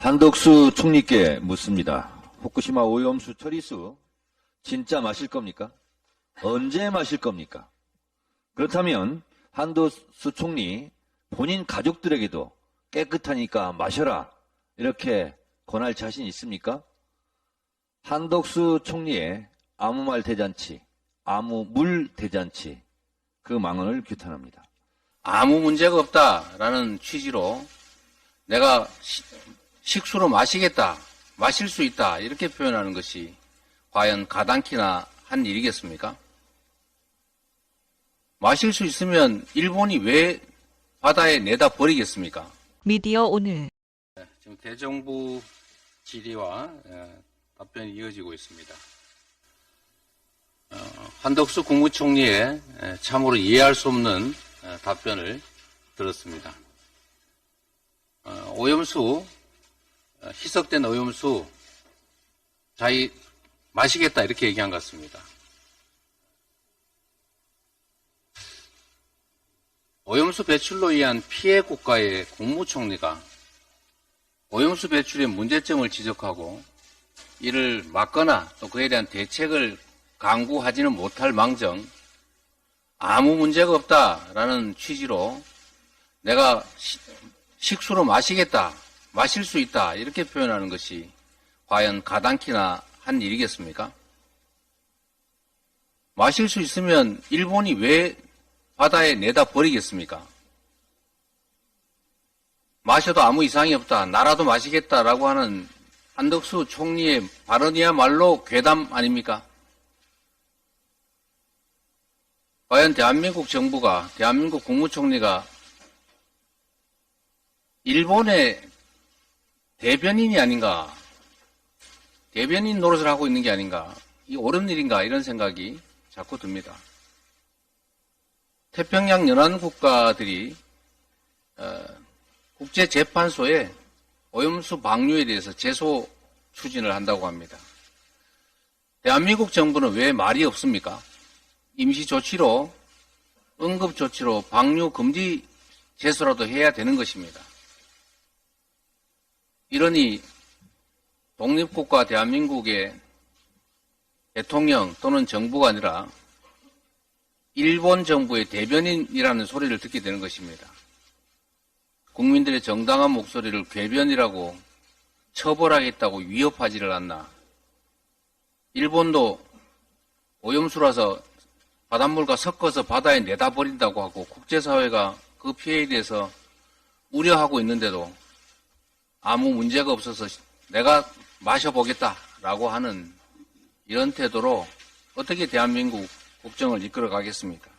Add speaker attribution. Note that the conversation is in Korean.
Speaker 1: 한덕수 총리께 묻습니다. 후쿠시마 오염수 처리수 진짜 마실 겁니까? 언제 마실 겁니까? 그렇다면 한덕수 총리 본인 가족들에게도 깨끗하니까 마셔라 이렇게 권할 자신 있습니까? 한덕수 총리의 아무 말 대잔치, 아무 물 대잔치 그 망언을 규탄합니다.
Speaker 2: 아무 문제가 없다라는 취지로 내가 시- 식수로 마시겠다, 마실 수 있다 이렇게 표현하는 것이 과연 가당키나 한 일이겠습니까? 마실 수 있으면 일본이 왜 바다에 내다 버리겠습니까?
Speaker 3: 미디어 오늘
Speaker 2: 지금 대정부 질의와 에, 답변이 이어지고 있습니다. 어, 한덕수 국무총리의 에, 참으로 이해할 수 없는 에, 답변을 들었습니다. 어, 오염수, 어, 희석된 오염수 자기 마시겠다 이렇게 얘기한 것 같습니다. 오염수 배출로 인한 피해 국가의 국무총리가 오염수 배출의 문제점을 지적하고 이를 막거나 또 그에 대한 대책을 강구하지는 못할 망정 아무 문제가 없다라는 취지로 내가 시- 식수로 마시겠다, 마실 수 있다 이렇게 표현하는 것이 과연 가당키나 한 일이겠습니까? 마실 수 있으면 일본이 왜 바다에 내다 버리겠습니까? 마셔도 아무 이상이 없다. 나라도 마시겠다라고 하는 한덕수 총리의 발언이야말로 괴담 아닙니까? 과연 대한민국 정부가, 대한민국 국무총리가 일본의 대변인이 아닌가, 대변인 노릇을 하고 있는 게 아닌가, 이 옳은 일인가, 이런 생각이 자꾸 듭니다. 태평양 연안 국가들이 어, 국제재판소에 오염수 방류에 대해서 제소 추진을 한다고 합니다. 대한민국 정부는 왜 말이 없습니까? 임시 조치로, 응급 조치로 방류 금지 제소라도 해야 되는 것입니다. 이러니 독립국가 대한민국의 대통령 또는 정부가 아니라 일본 정부의 대변인이라는 소리를 듣게 되는 것입니다. 국민들의 정당한 목소리를 궤변이라고 처벌하겠다고 위협하지를 않나. 일본도 오염수라서 바닷물과 섞어서 바다에 내다 버린다고 하고 국제사회가 그 피해에 대해서 우려하고 있는데도 아무 문제가 없어서 내가 마셔보겠다라고 하는 이런 태도로 어떻게 대한민국 국정을 이끌어 가겠습니까?